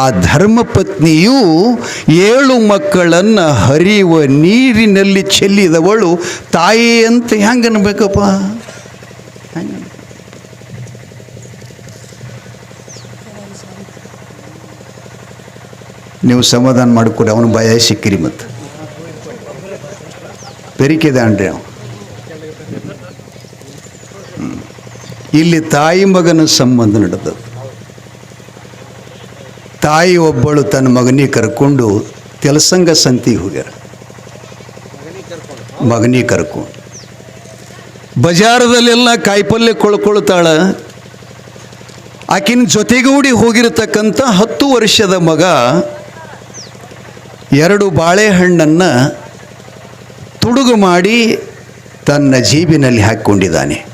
ಆ ಧರ್ಮಪತ್ನಿಯು ಏಳು ಮಕ್ಕಳನ್ನು ಹರಿಯುವ ನೀರಿನಲ್ಲಿ ಚೆಲ್ಲಿದವಳು ತಾಯಿ ಅಂತ ಹೆಂಗೆ ಅನ್ಬೇಕಪ್ಪ ನೀವು ಸಮಾಧಾನ ಮಾಡಿಕೊಡಿ, ಅವನು ಭಯ ಸಿಕ್ಕಿರಿ ಮತ್ತು. ಬೆರಿಕೆದ ಅನ್ರಿ ಅವನು. ಇಲ್ಲಿ ತಾಯಿ ಮಗನ ಸಂಬಂಧ ನಡೆದದ್ದು. ತಾಯಿ ಒಬ್ಬಳು ತನ್ನ ಮಗನಿಗೆ ಕರ್ಕೊಂಡು ತೆಲಸಂಗ ಸಂತಿ ಹೋಗ್ಯಾರ. ಮಗನಿ ಕರ್ಕೊಂಡು. ಬಜಾರದಲ್ಲೆಲ್ಲ ಕಾಯಿಪಲ್ಯ ಕೊಳ್ಕೊಳ್ತಾಳ ಆಕಿನ ಜೊತೆಗೂಡಿ ಹೋಗಿರತಕ್ಕಂಥ ಹತ್ತು ವರ್ಷದ ಮಗ ಎರಡು ಬಾಳೆಹಣ್ಣನ್ನು ತುಡುಗು ಮಾಡಿ ತನ್ನ ಜೀಬಿನಲ್ಲಿ ಹಾಕ್ಕೊಂಡಿದ್ದಾನೆ.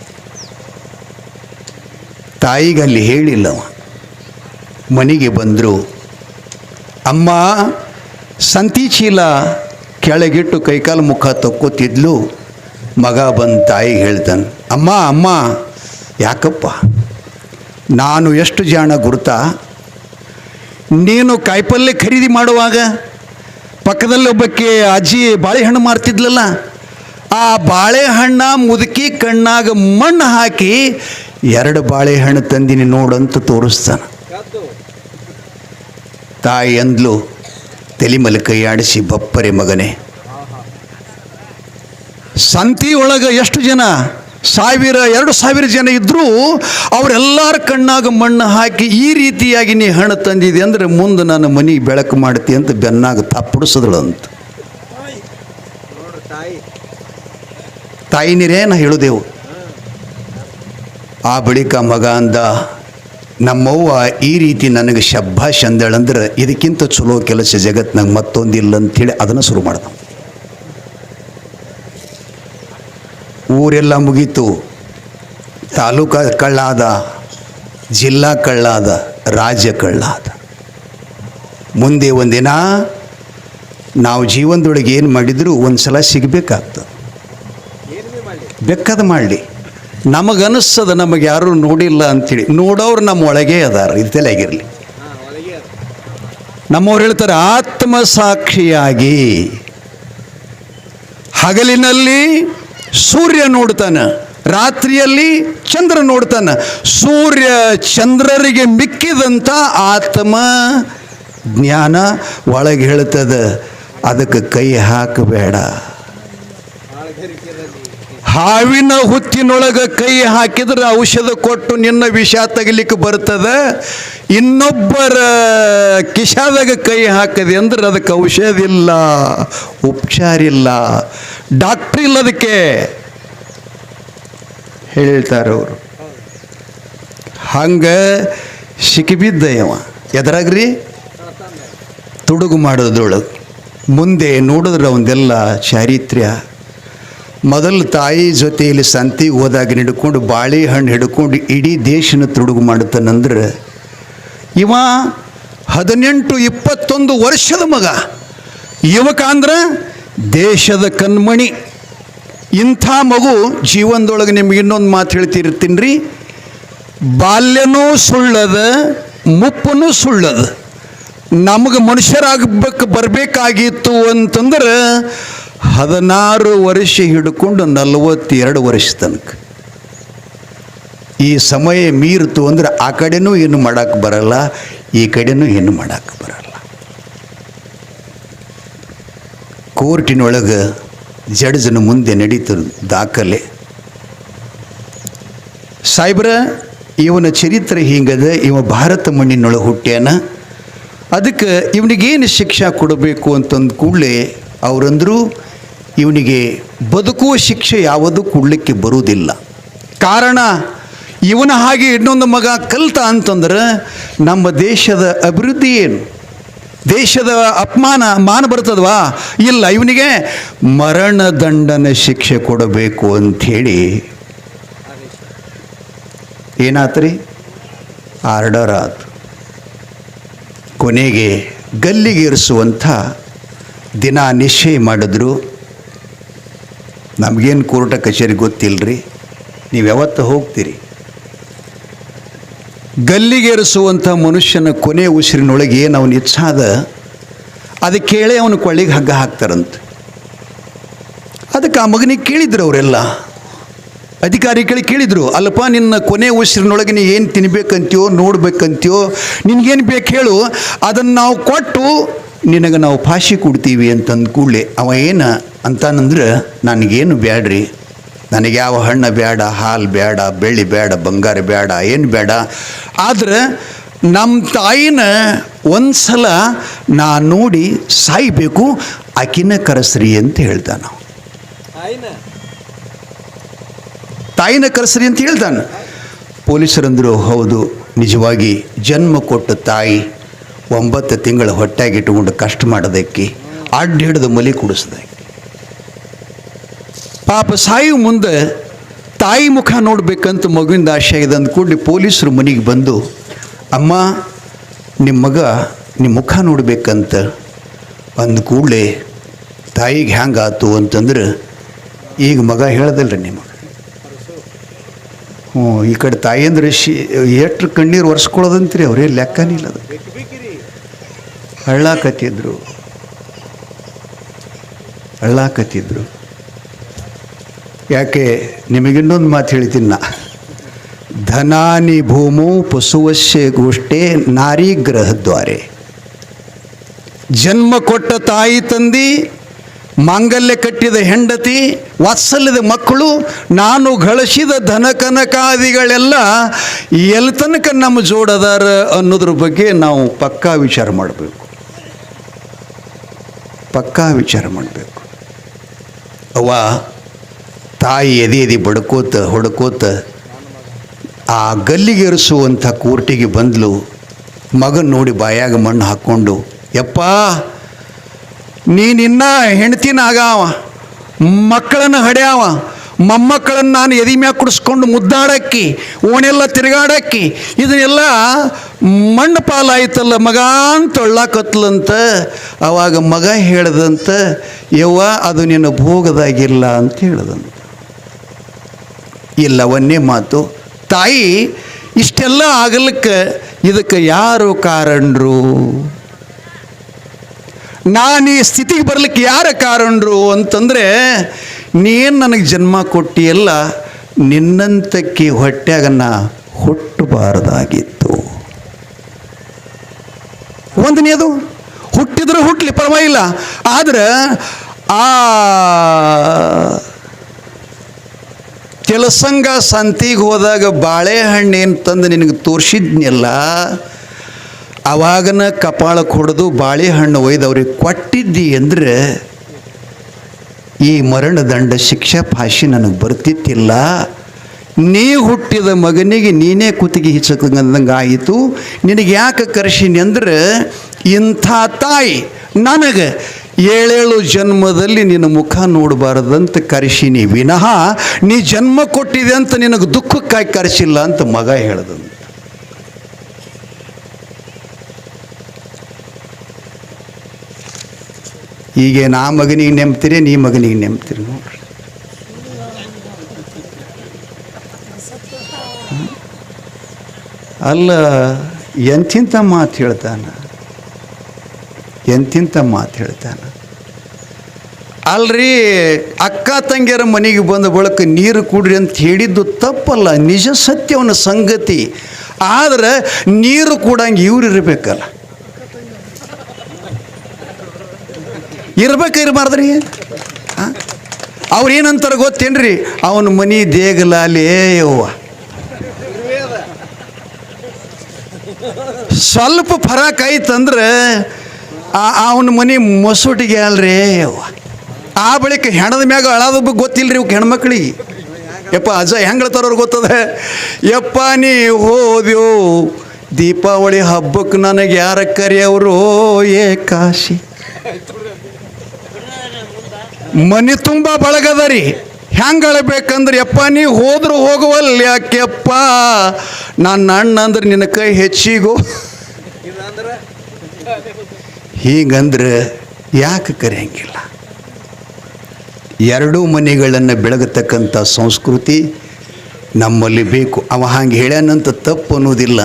ತಾಯಿಗಲ್ಲಿ ಹೇಳಿಲ್ಲವ. ಮನೆಗೆ ಬಂದರು. ಅಮ್ಮ, ಸಂತಿ ಚೀಲ ಕೆಳಗಿಟ್ಟು ಕೈಕಾಲು ಮುಖ ತಕ್ಕೋತಿದ್ಲು. ಮಗ ಬಂದು ತಾಯಿಗೆ ಹೇಳ್ತಾನೆ ಅಮ್ಮ ಅಮ್ಮ, ಯಾಕಪ್ಪ? ನಾನು ಎಷ್ಟು ಜಾಣ ಗುರುತ? ನೀನು ಕಾಯಿಪಲ್ಯ ಖರೀದಿ ಮಾಡುವಾಗ ಪಕ್ಕದಲ್ಲಿ ಒಬ್ಬಕ್ಕೆ ಅಜ್ಜಿ ಬಾಳೆಹಣ್ಣು ಮಾರ್ತಿದ್ಲಲ್ಲ, ಆ ಬಾಳೆಹಣ್ಣ ಮುದುಕಿ ಕಣ್ಣಾಗ ಮಣ್ಣು ಹಾಕಿ ಎರಡು ಬಾಳೆಹಣ್ಣು ತಂದಿನಿ ನೋಡಂತ ತೋರಿಸ್ತಾನೆ. ತಾಯಿ ಅಂದ್ಲು ತಲೆ ಮೇಲೆ ಕೈ ಬಪ್ಪರೆ ಮಗನೇ. ಸಂತಿ ಒಳಗೆ ಎಷ್ಟು ಜನ? ಸಾವಿರ, ಎರಡು ಸಾವಿರ ಜನ ಇದ್ದರೂ ಅವರೆಲ್ಲರ ಕಣ್ಣಾಗ ಮಣ್ಣು ಹಾಕಿ ಈ ರೀತಿಯಾಗಿ ನೀ ಹಣ ತಂದಿದೆ ಅಂದರೆ ಮುಂದೆ ನಾನು ಮನೆಗೆ ಬೆಳಕು ಮಾಡ್ತಿ ಅಂತ ಬೆನ್ನಾಗ ತಪ್ಪಡಿಸಿದಳು ಅಂತ ತಾಯಿ ನೀರೇ ನಾ ಹೇಳುದೆವು ಆ ಬಳಿಕ ಮಗ ಅಂದ ನಮ್ಮವ್ವ ಈ ರೀತಿ ನನಗೆ ಶಬ್ಬಾಷ್ ಅಂದೇಳಂದ್ರೆ ಇದಕ್ಕಿಂತ ಚಲೋ ಕೆಲಸ ಜಗತ್ನಾಗ ಮತ್ತೊಂದಿಲ್ಲ ಅಂಥೇಳಿ ಅದನ್ನು ಶುರು ಮಾಡ್ದ. ಊರೆಲ್ಲ ಮುಗೀತು. ತಾಲೂಕ ಕಳ್ಳಾದ, ಜಿಲ್ಲಾ ಕಳ್ಳಾದ, ರಾಜ್ಯ ಕಳ್ಳಾದ. ಮುಂದೆ ಒಂದಿನ ನಾವು ಜೀವನದೊಳಗೆ ಏನು ಮಾಡಿದರೂ ಒಂದು ಸಲ ಸಿಗಬೇಕಾಗ್ತದೆ. ಬೆಕ್ಕದ ಮಾಡಲಿ. ನಮಗನಿಸ್ತದ ನಮಗೆ ಯಾರೂ ನೋಡಿಲ್ಲ ಅಂತೇಳಿ. ನೋಡೋರು ನಮ್ಮ ಒಳಗೆ ಅದಾರ ಇದು ತಲೆಯಾಗಿರಲಿ ನಮ್ಮವ್ರು ಹೇಳ್ತಾರೆ ಆತ್ಮ ಸಾಕ್ಷಿಯಾಗಿ ಹಗಲಿನಲ್ಲಿ ಸೂರ್ಯ ನೋಡ್ತಾನೆ, ರಾತ್ರಿಯಲ್ಲಿ ಚಂದ್ರ ನೋಡ್ತಾನೆ. ಸೂರ್ಯ ಚಂದ್ರರಿಗೆ ಮಿಕ್ಕಿದಂಥ ಆತ್ಮ ಜ್ಞಾನ ಒಳಗೆ ಹೇಳ್ತದೆ, ಅದಕ್ಕೆ ಕೈ ಹಾಕಬೇಡ. ಹಾವಿನ ಹುತ್ತಿನೊಳಗೆ ಕೈ ಹಾಕಿದ್ರೆ ಔಷಧ ಕೊಟ್ಟು ನಿನ್ನ ವಿಷ ತೆಗಿಲಿಕ್ಕೆ ಬರ್ತದೆ. ಇನ್ನೊಬ್ಬರ ಕಿಶಾದಾಗ ಕೈ ಹಾಕದೆ ಅಂದ್ರೆ ಅದಕ್ಕೆ ಔಷಧ ಇಲ್ಲ, ಉಪಚಾರ ಇಲ್ಲ. ಡಾಕ್ಟ್ರ್ ಇಲ್ಲ ಅದಕ್ಕೆ. ಹೇಳ್ತಾರೆ ಅವರು. ಹಂಗೆ ಸಿಕ್ಕಿಬಿದ್ದ ಇವ. ಎದ್ರಾಗ್ರಿ? ತುಡುಗು ಮಾಡೋದ್ರೊಳಗೆ. ಮುಂದೆ ನೋಡಿದ್ರೆ ಅವಂದೆಲ್ಲ ಚಾರಿತ್ರ್ಯ. ಮೊದಲು ತಾಯಿ ಜೊತೆಯಲ್ಲಿ ಸಂತಿ ಹೋದಾಗ ಹಿಡ್ಕೊಂಡು ಬಾಳೆಹಣ್ಣು ಹಿಡ್ಕೊಂಡು ಇಡೀ ದೇಶನ ತುಡುಗು ಮಾಡುತ್ತಾನಂದ್ರೆ ಇವ ಹದಿನೆಂಟು ಇಪ್ಪತ್ತೊಂದು ವರ್ಷದ ಮಗ. ಯುವಕ ಅಂದ್ರೆ ದೇಶದ ಕಣ್ಮಣಿ. ಇಂಥ ಮಗು ಜೀವನದೊಳಗೆ ನಿಮ್ಗೆ ಇನ್ನೊಂದು ಮಾತು ಹೇಳ್ತಿರ್ತೀನಿ ರೀ ಬಾಲ್ಯನೂ ಸುಳ್ಳದ, ಮುಪ್ಪನೂ ಸುಳ್ಳದ. ನಮಗೆ ಮನುಷ್ಯರಾಗಬೇಕು ಬರಬೇಕಾಗಿತ್ತು ಅಂತಂದ್ರೆ ಹದಿನಾರು ವರ್ಷ ಹಿಡ್ಕೊಂಡು ನಲವತ್ತೆರಡು ವರ್ಷ ತನಕ. ಈ ಸಮಯ ಮೀರಿತು ಅಂದ್ರೆ ಆ ಕಡೆನೂ ಏನು ಮಾಡೋಕ್ಕೆ ಬರಲ್ಲ, ಈ ಕಡೆನೂ ಏನು ಮಾಡೋಕ್ಕೆ ಬರಲ್ಲ. ಕೋರ್ಟಿನೊಳಗೆ ಜಡ್ಜನ ಮುಂದೆ ನಡೀತು ದಾಖಲೆ. ಸಾಯ್ಬ್ರ ಇವನ ಚರಿತ್ರೆ ಹಿಂಗದ ಇವ ಭಾರತ ಮಣ್ಣಿನೊಳಗೆ ಹುಟ್ಟ್ಯಾನ. ಅದಕ್ಕೆ ಇವನಿಗೇನು ಶಿಕ್ಷೆ ಕೊಡಬೇಕು ಅಂತಂದ ಕೂಡಲೇ ಅವರಂದರು ಇವನಿಗೆ ಬದುಕುವ ಶಿಕ್ಷೆ ಯಾವುದು ಕೊಡಲಿಕ್ಕೆ ಬರುವುದಿಲ್ಲ. ಕಾರಣ, ಇವನ ಹಾಗೆ ಇನ್ನೊಂದು ಮಗ ಕಲ್ತ ಅಂತಂದ್ರೆ ನಮ್ಮ ದೇಶದ ಅಭಿವೃದ್ಧಿ ಏನು? ದೇಶದ ಅಪಮಾನ ಮಾನ ಬರ್ತದವಾ ಇಲ್ಲ, ಇವನಿಗೆ ಮರಣದಂಡನೆ ಶಿಕ್ಷೆ ಕೊಡಬೇಕು ಅಂಥೇಳಿ. ಏನಾತ್ರಿ? ಆರ್ಡರ್ ಆತು ಕೊನೆಗೆ ಗಲ್ಲಿಗೇರಿಸುವಂಥ ದಿನ ನಿಶ್ಚಯ ಮಾಡಿದ್ರು. ನಮಗೇನು ಕೋರ್ಟ ಕಚೇರಿ ಗೊತ್ತಿಲ್ಲರಿ ನೀವು ಯಾವತ್ತು ಹೋಗ್ತೀರಿ? ಗಲ್ಲಿಗೇರಿಸುವಂಥ ಮನುಷ್ಯನ ಕೊನೆ ಉಸಿರಿನೊಳಗೆ ಏನು ಅವನು ಇಚ್ಛಾದ ಅದಕ್ಕೆ ಕೇಳಿ ಅವನು ಕೊಳ್ಳಿಗೆ ಹಗ್ಗ ಹಾಕ್ತಾರಂತೆ. ಅದಕ್ಕೆ ಆ ಮಗನಿಗೆ ಕೇಳಿದ್ರು ಅವರೆಲ್ಲ. ಕೇಳಿ ಕೇಳಿದರು ಅಲ್ಪ ನಿನ್ನ ಕೊನೆ ಉಸಿರಿನೊಳಗೆ ನೀ ಏನು ತಿನ್ಬೇಕಂತೀಯೋ, ನೋಡ್ಬೇಕಂತೀಯೋ, ನಿನಗೇನು ಬೇಕು ಹೇಳು ಅದನ್ನು ನಾವು ಕೊಟ್ಟು ನಿನಗೆ ನಾವು ಫಾಶಿ ಕೊಡ್ತೀವಿ ಅಂತಂದು ಕೂಡಲೇ ಅವ ಏನು ಅಂತಾನಂದ್ರೆ ನನಗೇನು ಬ್ಯಾಡ್ರಿ? ನನಗೆ ಯಾವ ಹಣ್ಣು ಬೇಡ ಹಾಲು ಬೇಡ ಬೆಳ್ಳಿ ಬೇಡ ಬಂಗಾರ ಬೇಡ ಏನು ಬೇಡ ಆದ್ರೆ ನಮ್ಮ ತಾಯಿನ ಒಂದು ಸಲ ನಾ ನೋಡಿ ಸಾಯ್ಬೇಕು ಆಕಿನ ಕರೆಸ್ರಿ ಅಂತ ಹೇಳ್ದ ನಾವು ತಾಯಿನ ಕರೆಸ್ರಿ ಅಂತ ಹೇಳ್ತಾನೆ. ಪೊಲೀಸರಂದರು ಹೌದು ನಿಜವಾಗಿ ಜನ್ಮ ಕೊಟ್ಟ ತಾಯಿ ಒಂಬತ್ತು ತಿಂಗಳ ಹೊಟ್ಟೆಗೆ ಇಟ್ಟುಕೊಂಡು ಕಷ್ಟ ಮಾಡೋದಕ್ಕೆ ಅಡ್ಡ ಹಿಡಿದು ಮಲಿ ಕುಡಿಸ್ದಕ್ಕೆ ಪಾಪ ಸಾಯಿ ಮುಂದೆ ತಾಯಿ ಮುಖ ನೋಡಬೇಕಂತ ಮಗುವಿಂದ ಆಶೆ ಆಗಿದೆ ಅಂದ ಕೂಡಲೇ ಪೊಲೀಸರು ಮನೆಗೆ ಬಂದು, ಅಮ್ಮ ನಿಮ್ಮ ಮಗ ನಿಮ್ಮ ಮುಖ ನೋಡಬೇಕಂತ ಅಂದ ಕೂಡಲೇ ತಾಯಿಗೆ ಹ್ಯಾಂಗಾತು ಅಂತಂದ್ರೆ ಈಗ ಮಗ ಹೇಳ್ದಲ್ರಿ ನಿಮಗೆ ಹ್ಞೂ, ಈ ಕಡೆ ತಾಯಿ ಅಂದ್ರೆ ಶಿ ಎಷ್ಟು ಕಣ್ಣೀರು ಒರೆಸ್ಕೊಳ್ಳೋದಂತ್ರಿ ಅವರೇ ಲೆಕ್ಕನಿಲ್ಲ ಅದು ಅಳ್ಳಾಕತ್ತಿದ್ರು. ಅಳ್ಳಾಕತ್ತಿದ್ರು. ಯಾಕೆ, ನಿಮಗಿನ್ನೊಂದು ಮಾತು ಹೇಳ್ತೀನಿ ಧನಾನಿ ಭೂಮು ಪಶುವಶ್ಯ ಗೋಷ್ಠೆ ನಾರಿ ಗ್ರಹದ್ವಾರೆ. ಜನ್ಮ ಕೊಟ್ಟ ತಾಯಿ ತಂದಿ, ಮಾಂಗಲ್ಯ ಕಟ್ಟಿದ ಹೆಂಡತಿ, ವಾತ್ಸಲ್ಯದ ಮಕ್ಕಳು, ನಾನು ಗಳಿಸಿದ ಧನ ಕನಕಾದಿಗಳೆಲ್ಲ ಎಲ್ಲಿ ತನಕ ನಮ್ಮ ಜೋಡದಾರ ಅನ್ನೋದ್ರ ಬಗ್ಗೆ ನಾವು ಪಕ್ಕಾ ವಿಚಾರ ಮಾಡಬೇಕು. ಪಕ್ಕಾ ವಿಚಾರ ಮಾಡಬೇಕು. ಅವ್ವ ತಾಯಿ ಎದೆ ಎದೆ ಬಡ್ಕೋತ ಹೊಡ್ಕೋತ ಆ ಗಲ್ಲಿಗೆರಿಸುವಂಥ ಕೋರ್ಟಿಗೆ ಬಂದಲು. ಮಗನ ನೋಡಿ ಬಾಯಾಗ ಮಣ್ಣು ಹಾಕ್ಕೊಂಡು, ಯಪ್ಪ ನೀನಿನ್ನ ಹೆಂಡ್ತಿನ ಆಗಾವ ಮಕ್ಕಳನ್ನು ಹಡ್ಯಾವ ಮೊಮ್ಮಕ್ಕಳನ್ನು ನಾನು ಎದಿ ಮ್ಯಾಗ ಕುಡಿಸ್ಕೊಂಡು ಮುದ್ದಾಡಕ್ಕಿ, ಓಣೆಲ್ಲ ತಿರುಗಾಡಕ್ಕಿ, ಇದನ್ನೆಲ್ಲ ಮಣ್ಣು ಪಾಲಾಯ್ತಲ್ಲ ಮಗ ಅಂತ ಒಳ್ಳಾಕತ್ಲಂತ ಅವಾಗ ಮಗ ಹೇಳದಂತ, ಯವ್ವ, ಅದು ನಿನ್ನ ಭೋಗದಾಗಿಲ್ಲ ಅಂತ ಹೇಳದಂತ. ಇಲ್ಲ, ಒಂದೇ ಮಾತು, ತಾಯಿ, ಇಷ್ಟೆಲ್ಲ ಆಗಲಿಕ್ಕೆ ಇದಕ್ಕೆ ಯಾರು ಕಾರಣರು? ನಾನು ಈ ಸ್ಥಿತಿಗೆ ಬರ್ಲಿಕ್ಕೆ ಯಾರ ಕಾರಣರು ಅಂತಂದರೆ ನೀನು ನನಗೆ ಜನ್ಮ ಕೊಟ್ಟಿಯಲ್ಲ, ನಿನ್ನಂತಕ್ಕೆ ಹೊಟ್ಯಾಗ ನಾ ಹುಟ್ಟಬಾರದಾಗಿತ್ತು ಒಂದನೇದು ಹುಟ್ಟಿದ್ರೆ ಹುಟ್ಟಲಿ ಪರವಾಗಿಲ್ಲ. ಆದ್ರೆ, ಆ ಕೆಲಸಂಗ ಸಂತಿಗೆ ಹೋದಾಗ ಬಾಳೆಹಣ್ಣೇನು ತಂದು ನಿನಗೆ ತೋರಿಸಿದ್ನಲ್ಲ ಆವಾಗನ ಕಪಾಳಕ್ಕೆ ಹೊಡೆದು ಬಾಳೆಹಣ್ಣು ಒಯ್ದವ್ರಿಗೆ ಕೊಟ್ಟಿದ್ದಿ ಅಂದ್ರೆ ಈ ಮರಣದಂಡ ಶಿಕ್ಷೆ ಭಾಷೆ ನನಗೆ ಬರ್ತಿತ್ತಿಲ್ಲ. ನೀ ಹುಟ್ಟಿದ ಮಗನಿಗೆ ನೀನೇ ಕುತ್ತಿಗೆ ಹಿಚ್ಚಂಗೆ ಆಯಿತು. ನಿನಗೆ ಯಾಕೆ ಕರೆಸೀನಿ ಅಂದ್ರೆ ಇಂಥ ತಾಯಿ ನನಗೆ ಏಳೇಳು ಜನ್ಮದಲ್ಲಿ ನಿನ್ನ ಮುಖ ನೋಡಬಾರ್ದಂತ ಕರೆಸೀನಿ. ವಿನಃ ನೀ ಜನ್ಮ ಕೊಟ್ಟಿದೆ ಅಂತ ನಿನಗೆ ದುಃಖಕ್ಕಾಗಿ ಕರೆಸಿಲ್ಲ ಅಂತ ಮಗ ಹೇಳ್ದಂತ ಈಗ ನಾ ಮಗನಿಗೆ ನೆಮ್ತೀರಿ ನೀ ಮಗನಿಗೆ ನೆಮ್ತೀರಿ ನೋಡ್ರಿ. ಅಲ್ಲ ಎಂತಿಂಥ ಮಾತು ಹೇಳ್ತಾನ? ಎಂತಿಂಥ ಮಾತು ಹೇಳ್ತಾನ? ಅಲ್ರಿ, ಅಕ್ಕ ತಂಗಿಯರ ಮನೆಗೆ ಬಂದ ಬಳಿಕ ನೀರು ಕುಡ್ರಿ ಅಂತ ಹೇಳಿದ್ದು ತಪ್ಪಲ್ಲ, ನಿಜ ಸತ್ಯವನ ಸಂಗತಿ. ಆದ್ರೆ ನೀರು ಕೂಡಂಗೆ ಇವ್ರು ಇರಬೇಕಲ್ಲ. ಇರ್ಬೇಕು ಇರಬಾರ್ದ್ರಿ. ಅವ್ರು ಏನಂತಾರೆ ಗೊತ್ತೇನ್ರಿ? ಅವನ ಮನಿ ದೇಗಲಾಲೇ ಯವ್ವ. ಸ್ವಲ್ಪ ಫರಕ್ ಆ ಅವನ ಮನೆ ಮಸೂಟಿಗೆ ಅಲ್ರಿ ಯವ್ವ. ಆ ಬಳಿಕ ಹೆಣದ ಮ್ಯಾಗ ಅಳದ ಗೊತ್ತಿಲ್ಲರಿ ಇವಕ್ಕೆ ಹೆಣ್ಮಕ್ಳಿಗೆ. ಯಪ್ಪ ಅಜ ಹೆಂಗೆ ಹೇಳ್ತಾರವ್ರು ಗೊತ್ತದ? ಯಪ್ಪ, ನೀ ಹೋದ್ಯೋ, ದೀಪಾವಳಿ ಹಬ್ಬಕ್ಕೆ ನನಗೆ ಯಾರ ಕರೆಯವರು, ಏ ಕಾಶಿ. ಮನೆ ತುಂಬ ಬಳಗದ ರೀ ಹೆಂಗೆ ಅಳಬೇಕಂದ್ರೆ ಯಪ್ಪ, ನೀ ಹೋದ್ರು ಹೋಗುವಲ್ಲ ಯಾಕೆಪ್ಪ? ನನ್ನ ಅಣ್ಣ ಅಂದ್ರೆ ನಿನ್ನ ಕೈ ಹೆಚ್ಚಿಗೋ? ಹೀಗಂದ್ರೆ ಯಾಕೆ ಕರೆಯಂಗಿಲ್ಲ ಎರಡೂ ಮನೆಗಳನ್ನು ಬೆಳಗತಕ್ಕಂಥ ಸಂಸ್ಕೃತಿ ನಮ್ಮಲ್ಲಿ ಬೇಕು. ಅವ ಹಂಗೆ ಹೇಳ್ಯಾನಂತ ತಪ್ಪು ಅನ್ನೋದಿಲ್ಲ.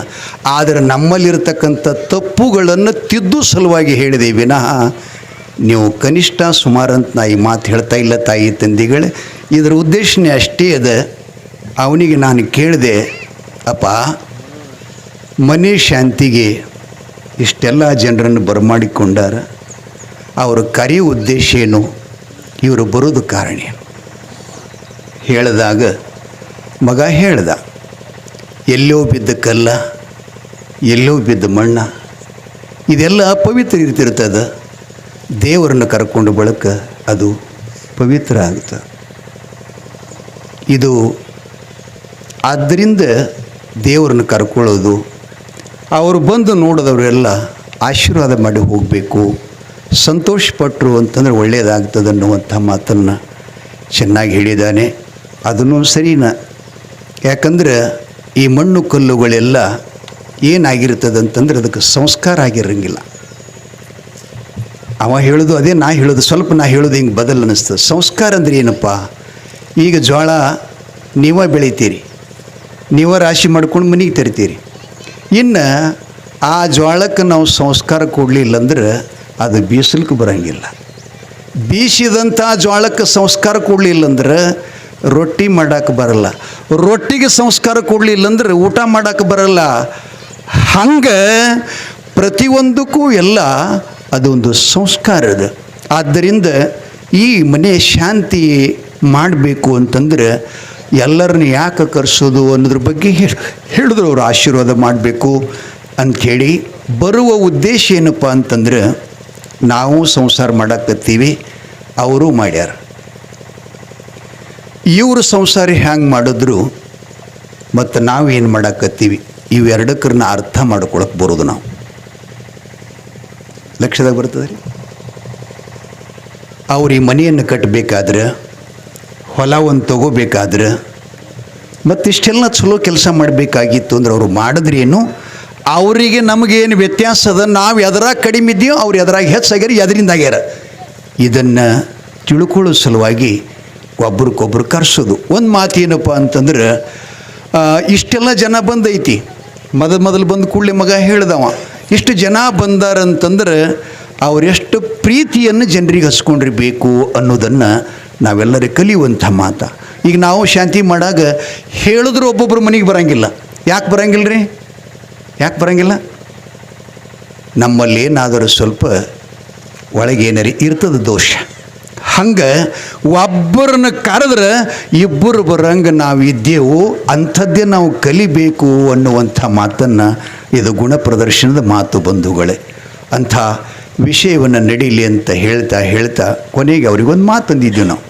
ಆದರೆ ನಮ್ಮಲ್ಲಿರತಕ್ಕಂಥ ತಪ್ಪುಗಳನ್ನು ತಿದ್ದು ಸಲುವಾಗಿ ಹೇಳಿದೆ. ವಿನಃ ನೀವು ಕನಿಷ್ಠ ಸುಮಾರು ಅಂತ ನಾ ಈ ಮಾತು ಹೇಳ್ತಾ ಇಲ್ಲ ತಾಯಿ ತಂದಿಗಳೇ, ಇದರ ಉದ್ದೇಶನೇ ಅಷ್ಟೇ ಅದ. ಅವನಿಗೆ ನಾನು ಕೇಳಿದೆ, ಅಪ್ಪ, ಮನೆ ಶಾಂತಿಗೆ ಇಷ್ಟೆಲ್ಲ ಜನರನ್ನು ಬರಮಾಡಿಕೊಂಡಾರ. ಅವರ ಕರೆಯೋ ಉದ್ದೇಶ ಏನು? ಇವರು ಬರೋದು ಕಾರಣ ಏನು? ಹೇಳಿದಾಗ ಮಗ ಹೇಳ್ದ, ಎಲ್ಲೋ ಬಿದ್ದ ಕಲ್ಲ, ಎಲ್ಲೋ ಬಿದ್ದ ಮಣ್ಣ, ಇದೆಲ್ಲ ಪವಿತ್ರ ಇರ್ತಿರ್ತದೆ. ದೇವರನ್ನು ಕರ್ಕೊಂಡು ಬಳಕ ಅದು ಪವಿತ್ರ ಆಗುತ್ತೆ ಇದು ಆದ್ದರಿಂದ ದೇವರನ್ನು ಕರ್ಕೊಳ್ಳೋದು, ಅವರು ಬಂದು ನೋಡಿದವರೆಲ್ಲ ಆಶೀರ್ವಾದ ಮಾಡಿ ಹೋಗಬೇಕು ಸಂತೋಷಪಟ್ಟರು ಅಂತಂದರೆ ಒಳ್ಳೆಯದಾಗ್ತದೆ ಅನ್ನುವಂಥ ಮಾತನ್ನು ಚೆನ್ನಾಗಿ ಹೇಳಿದ್ದಾನೆ. ಅದನ್ನು ಸರಿನ, ಯಾಕಂದ್ರೆ ಈ ಮಣ್ಣು ಕಲ್ಲುಗಳೆಲ್ಲ ಏನಾಗಿರ್ತದೆ ಅಂತಂದರೆ ಅದಕ್ಕೆ ಸಂಸ್ಕಾರ ಆಗಿರಂಗಿಲ್ಲ. ಅವ ಹೇಳೋದು ಅದೇ, ನಾ ಹೇಳೋದು, ಸ್ವಲ್ಪ ನಾ ಹೇಳೋದು ಹಿಂಗೆ ಬದಲು ಅನ್ನಿಸ್ತದೆ ಸಂಸ್ಕಾರ ಅಂದ್ರೆ ಏನಪ್ಪ? ಈಗ ಜೋಳ ನೀವ ಬೆಳಿತೀರಿ. ನೀವ ರಾಶಿ ಮಾಡ್ಕೊಂಡು ಮನೆಗೆ ತರ್ತೀರಿ. ಇನ್ನು ಆ ಜೋಳಕ್ಕೆ ನಾವು ಸಂಸ್ಕಾರ ಕೊಡಲಿಲ್ಲ ಅಂದ್ರೆ ಅದು ಬೀಸಲಿಕ್ಕೆ ಬರೋಂಗಿಲ್ಲ. ಬೀಸಿದಂಥ ಜೋಳಕ್ಕೆ ಸಂಸ್ಕಾರ ಕೊಡಲಿಲ್ಲ ಅಂದ್ರೆ ರೊಟ್ಟಿ ಮಾಡಕ್ಕೆ ಬರಲ್ಲ. ರೊಟ್ಟಿಗೆ ಸಂಸ್ಕಾರ ಕೊಡಲಿಲ್ಲ ಅಂದ್ರೆ ಊಟ ಮಾಡಕ್ಕೆ ಬರಲ್ಲ. ಹಂಗೆ ಪ್ರತಿಯೊಂದಕ್ಕೂ ಎಲ್ಲ ಅದೊಂದು ಸಂಸ್ಕಾರ ಅದು ಆದ್ದರಿಂದ ಈ ಮನೆ ಶಾಂತಿ ಮಾಡಬೇಕು ಅಂತಂದ್ರೆ ಎಲ್ಲರನ್ನ ಯಾಕೆ ಕರೆಸೋದು ಅನ್ನೋದ್ರ ಬಗ್ಗೆ ಹೇಳಿ ಹೇಳಿದ್ರು ಅವರು ಆಶೀರ್ವಾದ ಮಾಡಬೇಕು ಅಂಥೇಳಿ ಬರುವ ಉದ್ದೇಶ ಏನಪ್ಪ ಅಂತಂದ್ರೆ ನಾವು ಸಂಸಾರ ಮಾಡಕತ್ತೀವಿ, ಅವರು ಮಾಡ್ಯಾರ. ಇವರು ಸಂಸಾರ ಹ್ಯಾಂಗೆ ಮಾಡಿದ್ರು ಮತ್ತು ನಾವು ಏನು ಮಾಡಕತ್ತೀವಿ, ಇವೆರಡಕ್ಕರನ್ನ ಅರ್ಥ ಮಾಡ್ಕೊಳಕ್ಕೆ ಬರೋದು ನಾವು. ಲಕ್ಷದಾಗ ಬರ್ತದೆ ರೀ. ಅವ್ರು ಈ ಮನೆಯನ್ನು ಕಟ್ಟಬೇಕಾದ್ರೆ ಹೊಲ ಒಂದು ತಗೋಬೇಕಾದ್ರೆ ಮತ್ತಿಷ್ಟೆಲ್ಲ ಚಲೋ ಕೆಲಸ ಮಾಡಬೇಕಾಗಿತ್ತು ಅಂದ್ರೆ ಅವರು ಮಾಡಿದ್ರೇನು ಅವರಿಗೆ ನಮಗೇನು ವ್ಯತ್ಯಾಸ ಅದ? ನಾವು ಎದರಾಗ ಕಡಿಮೆ ಇದ್ದೀವೋ ಅವ್ರು ಎದರಾಗ ಹೆಚ್ಚಾಗ್ಯಾರ, ಎದರಿಂದ ಆಗ್ಯಾರ. ಇದನ್ನು ತಿಳ್ಕೊಳ್ಳೋ ಸಲುವಾಗಿ ಒಬ್ರಿಗೊಬ್ರು ಕರೆಸೋದು. ಒಂದು ಮಾತು ಏನಪ್ಪ ಅಂತಂದ್ರೆ ಇಷ್ಟೆಲ್ಲ ಜನ ಬಂದೈತಿ. ಮೊದಲು ಮೊದಲು ಬಂದು ಕೂಡಲೇ ಮಗ ಹೇಳ್ದವ ಇಷ್ಟು ಜನ ಬಂದಾರಂತಂದ್ರೆ ಅವರೆಷ್ಟು ಪ್ರೀತಿಯನ್ನು ಜನರಿಗೆ ಹಚ್ಕೊಂಡಿರ್ಬೇಕು ಅನ್ನೋದನ್ನು ನಾವೆಲ್ಲರೂ ಕಲಿಯುವಂಥ ಮಾತು. ಈಗ ನಾವು ಶಾಂತಿ ಮಾಡಾಗ ಹೇಳಿದ್ರು ಒಬ್ಬೊಬ್ಬರು ಮನೆಗೆ ಬರಂಗಿಲ್ಲ. ಯಾಕೆ ಬರಂಗಿಲ್ಲ ರೀ ಯಾಕೆ ಬರೋಂಗಿಲ್ಲ? ನಮ್ಮಲ್ಲಿ ಏನಾದರೂ ಸ್ವಲ್ಪ ಒಳಗೇನರಿ ಇರ್ತದ ದೋಷ. ಹಂಗೆ ಒಬ್ಬರನ್ನ ಕರೆದ್ರೆ ಇಬ್ಬರು ಬರಂಗೆ ನಾವು ಇದ್ದೇವು, ಅಂಥದ್ದೇ ನಾವು ಕಲಿಬೇಕು ಅನ್ನುವಂಥ ಮಾತನ್ನು ಇದು ಗುಣ ಪ್ರದರ್ಶನದ ಮಾತು ಬಂಧುಗಳೇ. ಅಂಥ ವಿಷಯವನ್ನು ನಡೀಲಿ ಅಂತ ಹೇಳ್ತಾ ಹೇಳ್ತಾ ಕೊನೆಗೆ ಅವ್ರಿಗೊಂದು ಮಾತು ಅಂದಿದ್ದೀವಿ ನಾವು.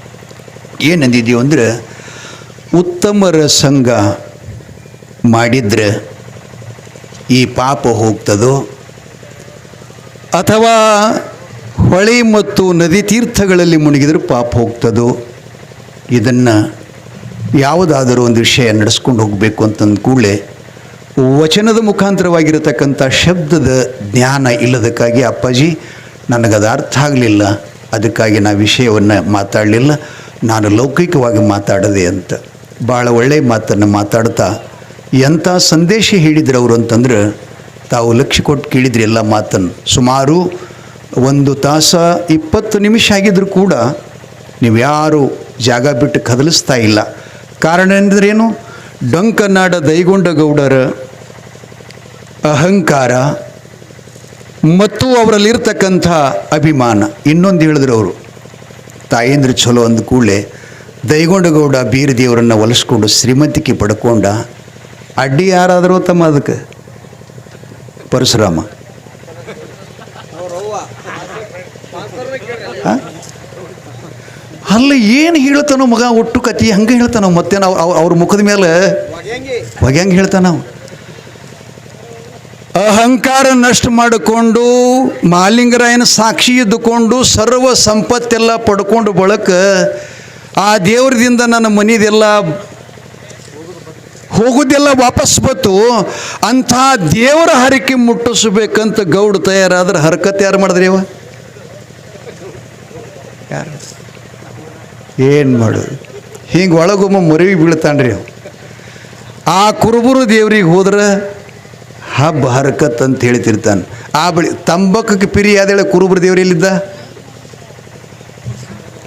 ಏನಂದಿದ್ದೀವಿ ಅಂದರೆ, ಉತ್ತಮರ ಸಂಘ ಮಾಡಿದರೆ ಈ ಪಾಪ ಹೋಗ್ತದೋ ಅಥವಾ ಹೊಳೆ ಮತ್ತು ನದಿ ತೀರ್ಥಗಳಲ್ಲಿ ಮುಳುಗಿದರೆ ಪಾಪ ಹೋಗ್ತದೋ? ಇದನ್ನು ಯಾವುದಾದರೂ ಒಂದು ವಿಷಯ ನಡೆಸ್ಕೊಂಡು ಹೋಗಬೇಕು ಅಂತಂದು ಕೂಡಲೇ ವಚನದ ಮುಖಾಂತರವಾಗಿರತಕ್ಕಂಥ ಶಬ್ದದ ಜ್ಞಾನ ಇಲ್ಲದಕ್ಕಾಗಿ ಅಪ್ಪಾಜಿ, ನನಗದು ಅರ್ಥ ಆಗಲಿಲ್ಲ. ಅದಕ್ಕಾಗಿ ನಾ ವಿಷಯವನ್ನು ಮಾತಾಡಲಿಲ್ಲ. ನಾನು ಲೌಕಿಕವಾಗಿ ಮಾತಾಡದೆ ಅಂತ. ಭಾಳ ಒಳ್ಳೆಯ ಮಾತನ್ನು ಮಾತಾಡ್ತಾ ಎಂಥ ಸಂದೇಶ ಹೇಳಿದ್ರು ಅವರು ಅಂತಂದ್ರೆ ತಾವು ಲಕ್ಷ್ಯ ಕೊಟ್ಟು ಕೇಳಿದ್ರಿ ಎಲ್ಲ ಮಾತನ್ನು. ಸುಮಾರು ಒಂದು ತಾಸ ಇಪ್ಪತ್ತು ನಿಮಿಷ ಆಗಿದ್ರೂ ಕೂಡ ನೀವು ಯಾರು ಜಾಗ ಬಿಟ್ಟು ಕದಲಿಸ್ತಾ ಇಲ್ಲ. ಕಾರಣ ಎಂದ್ರೇನು ಡೊಂಕನಾಡ ದೈಗೊಂಡ ಗೌಡರ ಅಹಂಕಾರ ಮತ್ತು ಅವರಲ್ಲಿರ್ತಕ್ಕಂಥ ಅಭಿಮಾನ. ಇನ್ನೊಂದು ಹೇಳಿದ್ರು ಅವರು, ತಾಯೇಂದ್ರ ಚಲೋ ಅಂದ ಕೂಡಲೇ ದೈಗೊಂಡಗೌಡ ಬೀರದಿಯವರನ್ನು ಒಲಿಸ್ಕೊಂಡು ಶ್ರೀಮಂತಿಕೆ ಪಡ್ಕೊಂಡ ಅಡ್ಡಿ ಯಾರಾದರೂ ತಮ್ಮ ಅದಕ್ಕೆ? ಪರಶುರಾಮ ಅಲ್ಲ ಏನು ಹೇಳ್ತಾನೋ ಮಗ ಒಟ್ಟು ಕತಿ ಹಂಗೆ ಹೇಳ್ತಾನೋ ಮತ್ತೆ ನಾವು ಅವ್ರ ಮುಖದ ಮೇಲೆ ಹೊಗ್ಯಾಂಗೆ ಹೇಳ್ತಾನ ನಾವು ಅಹಂಕಾರ ನಷ್ಟ ಮಾಡಿಕೊಂಡು, ಮಾಲಿಂಗರಾಯನ ಸಾಕ್ಷಿ ಇದ್ದುಕೊಂಡು, ಸರ್ವ ಸಂಪತ್ತೆಲ್ಲ ಪಡ್ಕೊಂಡು ಬಳಕ ಆ ದೇವ್ರದಿಂದ ನನ್ನ ಮನೆದೆಲ್ಲ ಹೋಗೋದೆಲ್ಲ ವಾಪಸ್ ಬತ್ತು ಅಂಥ ದೇವರ ಹರಕೆ ಮುಟ್ಟಿಸ್ಬೇಕಂತ ಗೌಡ ತಯಾರಾದ್ರೆ ಹರಕತ್ ಯಾರು ಮಾಡಿದ್ರಿ ಅವ? ಯಾರು ಏನು ಮಾಡೋದು ಹಿಂಗೆ ಒಳಗೊಮ್ಮ ಮುರಿವಿ ಬೀಳ್ತಾನ್ರಿ ಅವು. ಆ ಕುರುಬುರು ದೇವ್ರಿಗೆ ಹೋದ್ರೆ ಹಬ್ಬ, ಹರಕತ್ ಅಂತ ಹೇಳ್ತಿರ್ತಾನೆ. ಆ ಬಳಿ ತಂಬಕಕ್ಕೆ ಪಿರಿ ಆದೇಳೆ ಕುರುಬರು ದೇವ್ರು ಎಲ್ಲಿದ್ದ?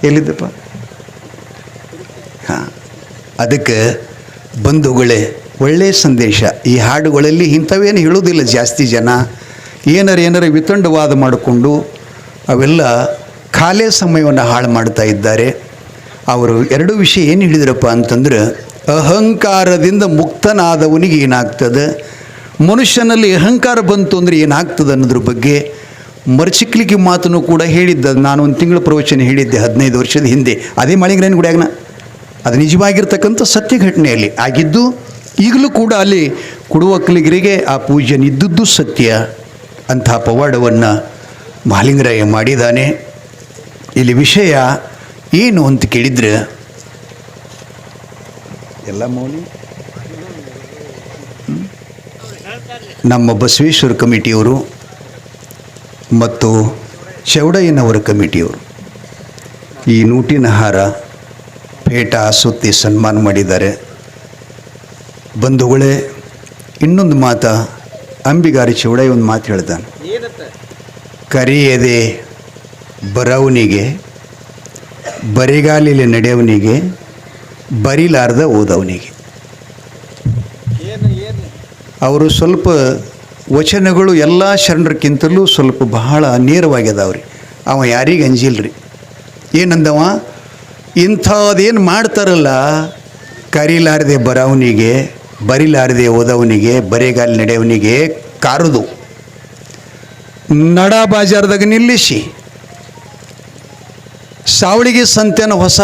ಎಲ್ಲಿದ್ದಪ್ಪ? ಹಾಂ, ಅದಕ್ಕೆ ಬಂಧುಗಳೇ ಒಳ್ಳೆಯ ಸಂದೇಶ. ಈ ಹಾಡುಗಳಲ್ಲಿ ಇಂಥವೇನು ಹೇಳೋದಿಲ್ಲ ಜಾಸ್ತಿ ಜನ. ಏನಾರ ಏನಾರ ವಿತಂಡವಾದ ಮಾಡಿಕೊಂಡು ಅವೆಲ್ಲ ಖಾಲಿ ಸಮಯವನ್ನು ಹಾಳು ಮಾಡ್ತಾ ಇದ್ದಾರೆ. ಅವರು ಎರಡು ವಿಷಯ ಏನು ಹೇಳಿದ್ರಪ್ಪ ಅಂತಂದ್ರೆ, ಅಹಂಕಾರದಿಂದ ಮುಕ್ತನಾದವನಿಗೆ ಏನಾಗ್ತದೆ? ಮನುಷ್ಯನಲ್ಲಿ ಅಹಂಕಾರ ಬಂತು ಅಂದರೆ ಏನಾಗ್ತದೆ ಅನ್ನೋದ್ರ ಬಗ್ಗೆ ಮರ್ಚಿಕ್ಲಿಕ್ಕೆ ಮಾತನ್ನು ಕೂಡ ಹೇಳಿದ್ದ, ನಾನು ಒಂದು ತಿಂಗಳ ಪ್ರವಚನ ಹೇಳಿದ್ದೆ ಹದಿನೈದು ವರ್ಷದ ಹಿಂದೆ. ಅದೇ ಮಳಿಗ್ರೇನು ಗುಡಿಯಾಗನ ಅದು ನಿಜವಾಗಿರ್ತಕ್ಕಂಥ ಸತ್ಯ ಘಟನೆಯಲ್ಲಿ ಆಗಿದ್ದು, ಈಗಲೂ ಕೂಡ ಅಲ್ಲಿ ಕುಡುವಕ್ಕಲಿಗರಿಗೆ ಆ ಪೂಜೆನಿದ್ದದ್ದು ಸತ್ಯ. ಅಂತಹ ಪವಾಡವನ್ನು ಮಹಾಲಿಂಗರಾಯ ಮಾಡಿದ್ದಾನೆ. ಇಲ್ಲಿ ವಿಷಯ ಏನು ಅಂತ ಕೇಳಿದ್ರೆ? ಎಲ್ಲ ಮೌಲಿ? ನಮ್ಮ ಬಸವೇಶ್ವರ ಕಮಿಟಿಯವರು ಮತ್ತು ಚೌಡಯ್ಯನವರ ಕಮಿಟಿಯವರು ಈ ನೂಟಿನ ಹಾರ ಪೇಟ ಸುತ್ತಿ ಸನ್ಮಾನ ಮಾಡಿದ್ದಾರೆ. ಬಂಧುಗಳೇ ಇನ್ನೊಂದು ಮಾತ ಅಂಬಿಗಾರಿ ಚೌಡಯ್ಯ ಒಂದು ಮಾತು ಹೇಳ್ತಾನೆ. ಕರಿಯದೆ ಬರವನಿಗೆ ಬರಿಗಾಲಿಲಿ ನಡೆಯವನಿಗೆ ಬರಿಲಾರ್ದ ಓದವನಿಗೆ. ಅವರು ಸ್ವಲ್ಪ ವಚನಗಳು ಎಲ್ಲ ಶರಣರಕ್ಕಿಂತಲೂ ಸ್ವಲ್ಪ ಬಹಳ ನೇರವಾಗ್ಯದವ್ರಿ ಅವ ಯಾರಿಗೆ ಅಂಜಿಲ್ರಿ. ಏನಂದವ? ಇಂಥದ್ದೇನು ಮಾಡ್ತಾರಲ್ಲ, ಕರಿಲಾರದೆ ಬರವನಿಗೆ, ಬರಿಲಾರದೆ ಓದವನಿಗೆ, ಬರೇಗಾಲಿ ನಡೆಯವನಿಗೆ ಕಾರದು. ನಡ ಬಾಜಾರ್ದಾಗ ನಿಲ್ಲಿಸಿ. ಸಾವಳಿಗೆ ಸಂತೆನ ಹೊಸ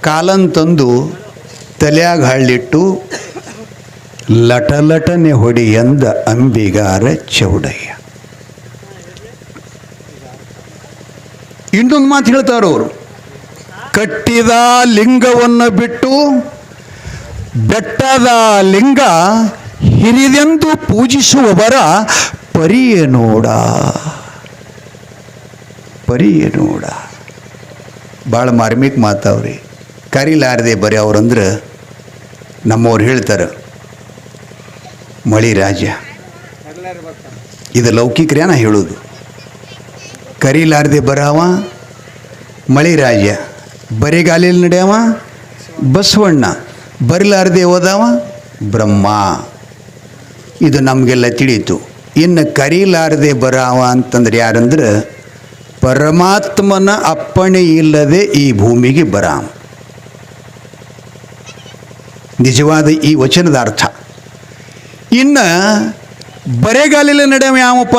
ಕಾಲನ್ ತಂದು ತಲೆಯಾಗ ಹಳ್ಳಿಟ್ಟು ಲಟ ಲಟನೆ ಹೊಡಿ ಎಂದ ಅಂಬಿಗಾರ ಚೌಡಯ್ಯ. ಇನ್ನೊಂದು ಮಾತು ಹೇಳ್ತಾರೆ ಅವರು. ಕಟ್ಟಿದ ಲಿಂಗವನ್ನು ಬಿಟ್ಟು ಬೆಟ್ಟದ ಲಿಂಗ ಹಿರಿದೆಂದು ಪೂಜಿಸುವವರ ಪರಿಯ ನೋಡ. ಪರಿಯ ನೋಡ. ಭಾಳ ಮಾರ್ಮಿಕ ಮಾತಾವ್ರಿ ಕರಿಲಾರದೆ ಬರೀ ಅವ್ರಂದ್ರೆ ನಮ್ಮವ್ರು ಹೇಳ್ತಾರೆ, ಮಳಿ ರಾಜ ಇದು ಲೌಕಿಕರೇ ನಾ ಹೇಳೋದು. ಕರೀಲಾರದೆ ಬರಾವ, ಮಳಿ ರಾಜ ಬರಿಗಾಲಿಯಲ್ಲಿ ನಡೆಯವ, ಬಸವಣ್ಣ. ಬರಿಲಾರದೆ ಹೋದವ ಬ್ರಹ್ಮ. ಇದು ನಮಗೆಲ್ಲ ತಿಳಿಯಿತು ಇನ್ನು ಕರೀಲಾರದೆ ಬರಾವ ಅಂತಂದ್ರೆ ಯಾರಂದ್ರೆ ಪರಮಾತ್ಮನ ಅಪ್ಪಣೆ ಇಲ್ಲದೆ ಈ ಭೂಮಿಗೆ ಬರ ನಿಜವಾದ ಈ ವಚನದ ಅರ್ಥ. ಇನ್ನು ಬರೆಗಾಲಿಲ್ಲ ನಡೆಯ ಯಾವಪ್ಪ?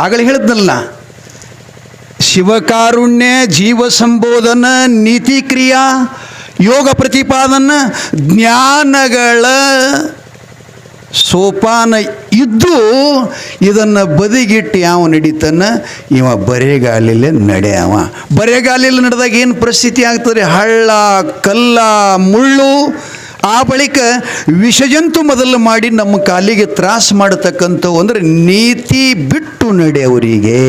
ಆಗಲೇ ಹೇಳಿದ್ನಲ್ಲ. ಶಿವಕಾರುಣ್ಯ ಜೀವ ಸಂಬೋಧನ ನೀತಿ ಕ್ರಿಯಾ ಯೋಗ ಪ್ರತಿಪಾದನ, ಜ್ಞಾನಗಳ ಸೋಪಾನ ಇದ್ದು ಇದನ್ನು ಬದಿಗಿಟ್ಟು ಯಾವ ನಡೀತಾನ? ಇವ ಬರೆಗಾಲಿಲೆ ನಡೆಯವ. ಬರೆಗಾಲಿಲೆ ನಡೆದಾಗ ಏನು ಪರಿಸ್ಥಿತಿ ಆಗ್ತದೆ? ಹಳ್ಳ, ಕಲ್ಲ, ಮುಳ್ಳು, ಆ ಬಳಿಕ ವಿಷಜಂತು ಮೊದಲು ಮಾಡಿ ನಮ್ಮ ಕಾಲಿಗೆ ತ್ರಾಸ ಮಾಡತಕ್ಕಂಥವು ಅಂದರೆ ನೀತಿ ಬಿಟ್ಟು ನಡೆಯವರಿಗೆ.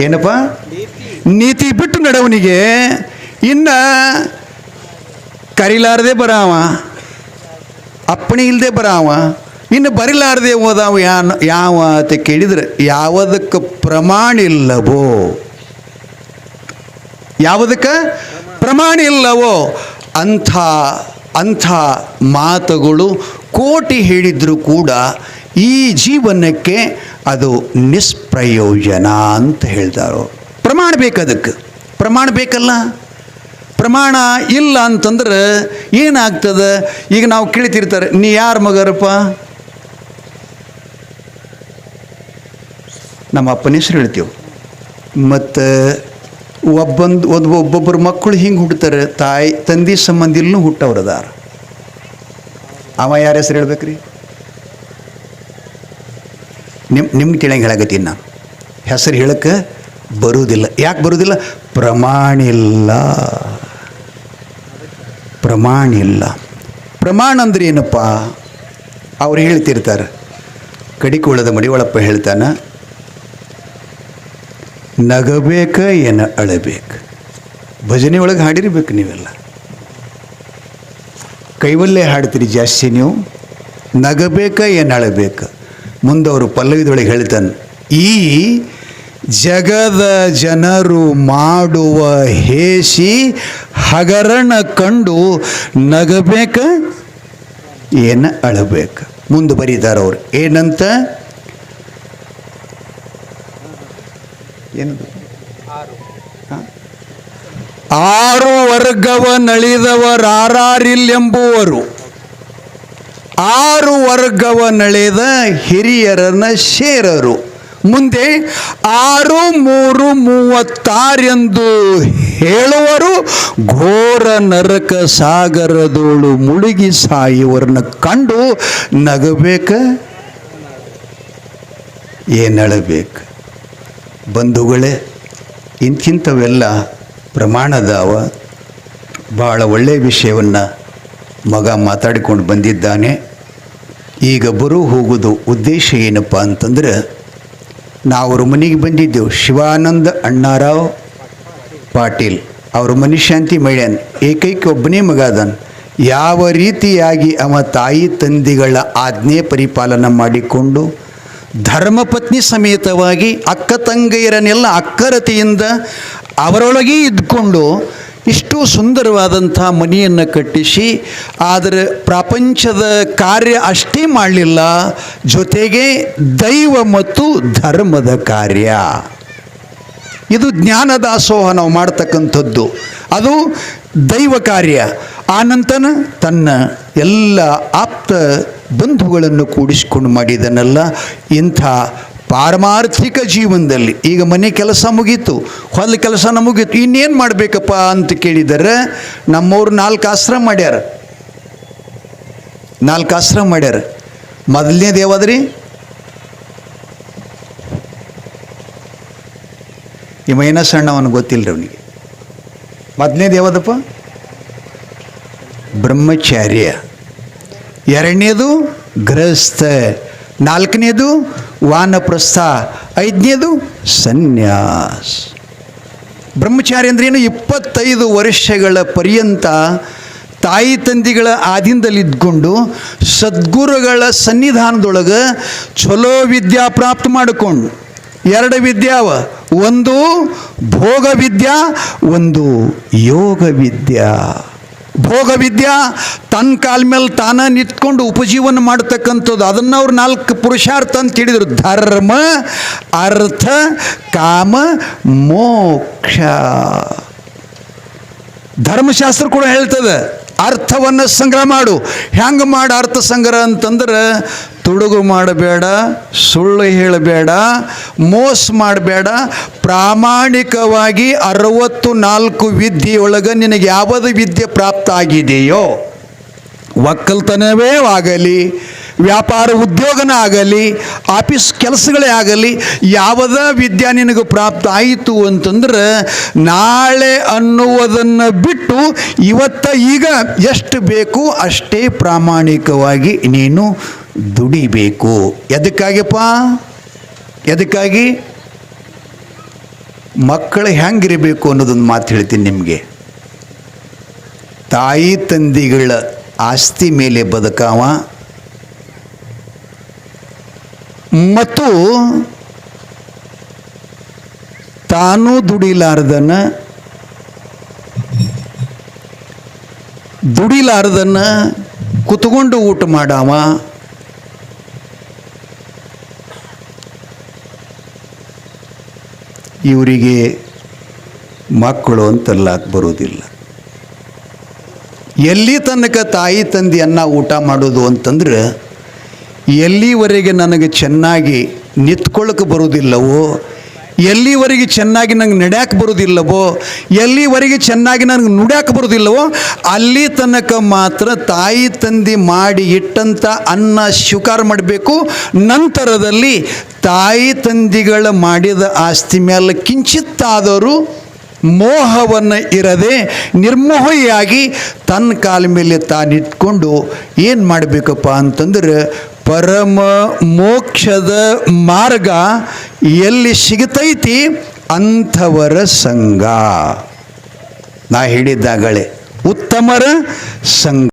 ಏನಪ್ಪ? ನೀತಿ ಬಿಟ್ಟು ನಡವನಿಗೆ ಇನ್ನು ಕರಿಲಾರದೆ ಬರಾವ. ಅಪ್ಪಣೆ ಇಲ್ಲದೆ ಬರಾವ. ಇನ್ನು ಬರಿಲಾರದೆ ಹೋದಾವ ಯಾನ್ ಯಾವ ಅಂತ ಕೇಳಿದ್ರೆ, ಯಾವುದಕ್ಕೆ ಪ್ರಮಾಣ ಇಲ್ಲವೋ. ಯಾವುದಕ್ಕೆ? ಪ್ರಮಾಣ ಇಲ್ಲವೋ. ಅಂಥ ಅಂಥ ಮಾತುಗಳು ಕೋಟಿ ಹೇಳಿದರೂ ಕೂಡ ಈ ಜೀವನಕ್ಕೆ ಅದು ನಿಷ್ಪ್ರಯೋಜನ ಅಂತ ಹೇಳ್ತಾರೋ. ಪ್ರಮಾಣ ಬೇಕದಕ್ಕೆ. ಪ್ರಮಾಣ ಬೇಕಲ್ಲ? ಪ್ರಮಾಣ ಇಲ್ಲ ಅಂತಂದ್ರೆ ಏನಾಗ್ತದೆ? ಈಗ ನಾವು ಕೇಳ್ತಿರ್ತಾರೆ, ನೀ ಯಾರ ಮಗರಪ್ಪ? ನಮ್ಮ ಅಪ್ಪನ ಹೆಸರು ಹೇಳ್ತೀವಿ. ಮತ್ತು ಒಬ್ಬಂದು, ಒಂದು, ಒಬ್ಬೊಬ್ಬರು ಮಕ್ಕಳು ಹಿಂಗೆ ಹುಡ್ತಾರೆ ತಾಯಿ, ತಂದೆ ಸಂಬಂಧ ಇಲ್ಲೂ ಹುಟ್ಟವ್ರು ಅದಾರ. ಅವ ಯಾರ ಹೆಸರು ಹೇಳ್ಬೇಕ್ರಿ? ನಿಮ್ಮ ನಿಮ್ಗೆ ತಿಳಿಯಂಗೆ ಹೇಳಕತ್ತೀನಿ ನಾನು. ಹೆಸರು ಹೇಳಕ್ಕೆ ಬರುವುದಿಲ್ಲ ಯಾಕೆ ಬರುವುದಿಲ್ಲ ಪ್ರಮಾಣ ಇಲ್ಲ. ಪ್ರಮಾಣ ಇಲ್ಲ. ಪ್ರಮಾಣ ಅಂದ್ರೆ ಏನಪ್ಪ? ಅವ್ರು ಹೇಳ್ತಿರ್ತಾರೆ. ಕಡಿಕೋಳದ ಮಡಿವಳಪ್ಪ ಹೇಳ್ತಾನ, ನಗಬೇಕ ಏನ ಅಳಬೇಕು? ಭಜನೆ ಒಳಗೆ ಹಾಡಿರ್ಬೇಕು ನೀವೆಲ್ಲ. ಕೈವಲ್ಲೇ ಹಾಡ್ತೀರಿ ಜಾಸ್ತಿ ನೀವು. ನಗಬೇಕ ಏನು ಅಳಬೇಕು? ಮುಂದವರು ಪಲ್ಲವಿದೊಳಗೆ ಹೇಳ್ತಾನೆ, ಈ ಜಗದ ಜನರು ಮಾಡುವ ಹೇಸಿ ಹಗರಣ ಕಂಡು ನಗಬೇಕ? ಏನ ಅಳಬೇಕು? ಮುಂದೆ ಬರೀತಾರೆ ಅವರು. ಏನಂತ? ಏನದು? ಆರು ವರ್ಗವ ನಳಿದವರಾರಿಲ್ಲೆಂಬುವರು ಆರು ವರ್ಗವ ನಳೆದ ಹಿರಿಯರನ್ನ ಸೇರರು ಮುಂದೆ ಆರು, ಮೂರು, ಮೂವತ್ತಾರೆಂದು ಹೇಳುವರು. ಘೋರ ನರಕ ಸಾಗರದೋಳು ಮುಳುಗಿ ಸಾಯುವರನ್ನ ಕಂಡು ನಗಬೇಕ? ಏನಳಬೇಕು ಬಂಧುಗಳೇ, ಇಂಥಿಂಥವೆಲ್ಲ ಪ್ರಮಾಣದಾವ ಭಾಳ ಒಳ್ಳೆಯ ವಿಷಯವನ್ನು ಮಗ ಮಾತಾಡಿಕೊಂಡು ಬಂದಿದ್ದಾನೆ. ಈಗ ಬರು ಹೋಗೋದು ಉದ್ದೇಶ ಏನಪ್ಪ ಅಂತಂದ್ರೆ ನಾವು ಅವ್ರ ಮನೆಗೆ ಬಂದಿದ್ದೆವು. ಶಿವಾನಂದ ಅಣ್ಣಾರಾವ್ ಪಾಟೀಲ್. ಅವರು ಮನುಶಾಂತಿ ಮಹಿಳೆಯನ್ ಏಕೈಕ ಒಬ್ಬನೇ ಮಗ ಅದನ್. ಯಾವ ರೀತಿಯಾಗಿ ಅವ ತಾಯಿ ತಂದೆಗಳ ಆಜ್ಞೆ ಪರಿಪಾಲನೆ ಮಾಡಿಕೊಂಡು ಧರ್ಮಪತ್ನಿ ಸಮೇತವಾಗಿ ಅಕ್ಕ ತಂಗೈಯರನ್ನೆಲ್ಲ ಅಕ್ಕರತೆಯಿಂದ ಅವರೊಳಗೆ ಇದ್ಕೊಂಡು ಇಷ್ಟು ಸುಂದರವಾದಂಥ ಮನೆಯನ್ನು ಕಟ್ಟಿಸಿ, ಆದರೆ ಪ್ರಪಂಚದ ಕಾರ್ಯ ಅಷ್ಟೇ ಮಾಡಲಿಲ್ಲ. ಜೊತೆಗೆ ದೈವ ಮತ್ತು ಧರ್ಮದ ಕಾರ್ಯ. ಇದು ಜ್ಞಾನ ದಾಸೋಹ ನಾವು ಮಾಡ್ತಕ್ಕಂಥದ್ದು. ಅದು ದೈವ ಕಾರ್ಯ. ಆನಂತನ ತನ್ನ ಎಲ್ಲ ಆಪ್ತ ಬಂಧುಗಳನ್ನು ಕೂಡಿಸಿಕೊಂಡು ಮಾಡಿದನಲ್ಲ ಇಂಥ ಪಾರಮಾರ್ಥಿಕ ಜೀವನದಲ್ಲಿ ಈಗ ಮನೆ ಕೆಲಸ ಮುಗೀತು, ಹೊಲ ಕೆಲಸನ ಮುಗೀತು, ಇನ್ನೇನು ಮಾಡಬೇಕಪ್ಪ ಅಂತ ಕೇಳಿದರೆ ನಮ್ಮವ್ರು ನಾಲ್ಕು ಆಶ್ರಮ ಮಾಡ್ಯಾರ. ನಾಲ್ಕು ಆಶ್ರಮ ಮಾಡ್ಯಾರ. ಮೊದಲನೇ ದೇವಾದ್ರಿ? ಸಣ್ಣ ಅವನಿಗೆ ಗೊತ್ತಿಲ್ಲ ಅವನಿಗೆ. ಮೊದಲನೇ ದೇವದಪ್ಪ? ಬ್ರಹ್ಮಚಾರ್ಯ. ಎರಡನೇದು ಗೃಹಸ್ಥ. ನಾಲ್ಕನೇದು ವಾನಪ್ರಸ್ಥ. ಐದನೇದು ಸನ್ಯಾಸ. ಬ್ರಹ್ಮಚಾರಿ ಅಂದ್ರೆ ಏನು? ಇಪ್ಪತ್ತೈದು ವರ್ಷಗಳ ಪರ್ಯಂತ ತಾಯಿ ತಂದಿಗಳ ಆದಿಂದಲಿದ್ಕೊಂಡು ಸದ್ಗುರುಗಳ ಸನ್ನಿಧಾನದೊಳಗೆ ಚಲೋ ವಿದ್ಯಾ ಪ್ರಾಪ್ತ ಮಾಡಿಕೊಂಡು. ಎರಡು ವಿದ್ಯಾವ ಒಂದು ಭೋಗ ವಿದ್ಯಾ ಒಂದು ಯೋಗ ವಿದ್ಯಾ ಭೋಗ ವಿದ್ಯಾ ತನ್ನ ಕಾಲ ಮೇಲೆ ತಾನ ನಿಂತ್ಕೊಂಡು ಉಪಜೀವನ ಮಾಡತಕ್ಕಂಥದ್ದು, ಅದನ್ನು ಅವ್ರು ನಾಲ್ಕು ಪುರುಷಾರ್ಥ ಅಂತ ಹೇಳಿದರು. ಧರ್ಮ, ಅರ್ಥ, ಕಾಮ, ಮೋಕ್ಷ. ಧರ್ಮಶಾಸ್ತ್ರ ಕೂಡ ಹೇಳ್ತದೆ. ಅರ್ಥವನ್ನು ಸಂಗ್ರಹ ಮಾಡು. ಹೆಂಗೆ ಮಾಡಿ ಅರ್ಥ ಸಂಗ್ರಹ ಅಂತಂದ್ರೆ, ತುಡುಗು ಮಾಡಬೇಡ, ಸುಳ್ಳು ಹೇಳಬೇಡ, ಮೋಸ ಮಾಡಬೇಡ, ಪ್ರಾಮಾಣಿಕವಾಗಿ ಅರವತ್ತು ನಾಲ್ಕು ವಿದ್ಯೆಯೊಳಗೆ ನಿನಗೆ ಯಾವುದು ವಿದ್ಯೆ ಪ್ರಾಪ್ತ ಆಗಿದೆಯೋ? ಒಕ್ಕಲ್ತನವೇ ಆಗಲಿ. ವ್ಯಾಪಾರ ಉದ್ಯೋಗನ ಆಗಲಿ ಆಫೀಸ್ ಕೆಲಸಗಳೇ ಆಗಲಿ, ಯಾವುದ ವಿದ್ಯಾ ನಿನಗೆ ಪ್ರಾಪ್ತ ಆಯಿತು ಅಂತಂದ್ರೆ, ನಾಳೆ ಅನ್ನುವುದನ್ನು ಬಿಟ್ಟು ಇವತ್ತ ಈಗ ಎಷ್ಟು ಬೇಕು ಅಷ್ಟೇ ಪ್ರಾಮಾಣಿಕವಾಗಿ ನೀನು ದುಡಿಬೇಕು. ಎದಕ್ಕಾಗಿಪ್ಪ ಎದಕ್ಕಾಗಿ? ಮಕ್ಕಳು ಹೆಂಗಿರಬೇಕು ಅನ್ನೋದೊಂದು ಮಾತು ಹೇಳ್ತೀನಿ ನಿಮಗೆ. ತಾಯಿ ತಂದಿಗಳ ಆಸ್ತಿ ಮೇಲೆ ಬದುಕಾವ ಮತ್ತು ತಾನು ದುಡಿಲಾರ್ದನ ದುಡಿಲಾರ್ದನ್ನ ಕುತ್ಕೊಂಡು ಊಟ ಮಾಡಾವ. ಇವರಿಗೆ ಮಕ್ಕಳು ಅಂತಲ್ಲಾಕ್ ಬರೋದಿಲ್ಲ ಎಲ್ಲಿ ತನಕ ತಾಯಿ ತಂದೆಯನ್ನು ಊಟ ಮಾಡೋದು ಅಂತಂದ್ರೆ ಎಲ್ಲಿವರೆಗೆ ನನಗೆ ಚೆನ್ನಾಗಿ ನಿಂತ್ಕೊಳ್ಳೋಕೆ ಬರೋದಿಲ್ಲವೋ ಎಲ್ಲಿವರೆಗೆ ಚೆನ್ನಾಗಿ ನಂಗೆ ನಡ್ಯಾಕೆ ಬರೋದಿಲ್ಲವೋ ಎಲ್ಲಿವರೆಗೆ ಚೆನ್ನಾಗಿ ನನಗೆ ನುಡ್ಯಾಕೆ ಬರೋದಿಲ್ಲವೋ ಅಲ್ಲಿ ತನಕ ಮಾತ್ರ ತಾಯಿ ತಂದೆ ಮಾಡಿ ಇಟ್ಟಂಥ ಅನ್ನ ಸ್ವೀಕಾರ ಮಾಡಬೇಕು. ನಂತರದಲ್ಲಿ ತಾಯಿ ತಂದಿಗಳ ಮಾಡಿದ ಆಸ್ತಿ ಮೇಲೆ ಕಿಂಚಿತ್ತಾದರೂ ಮೋಹವನ್ನು ಇರದೆ ನಿರ್ಮೋಹಿಯಾಗಿ ತನ್ನ ಕಾಲ ಮೇಲೆ ತಾನಿಟ್ಕೊಂಡು ಏನು ಮಾಡಬೇಕಪ್ಪ ಅಂತಂದ್ರೆ ಪರಮ ಮೋಕ್ಷದ ಮಾರ್ಗ ಎಲ್ಲಿ ಸಿಗತೈತಿ? ಅಂಥವರ ಸಂಘ. ನಾ ಹೇಳಿದ್ದಾಗಲೇ ಉತ್ತಮರ ಸಂಘ.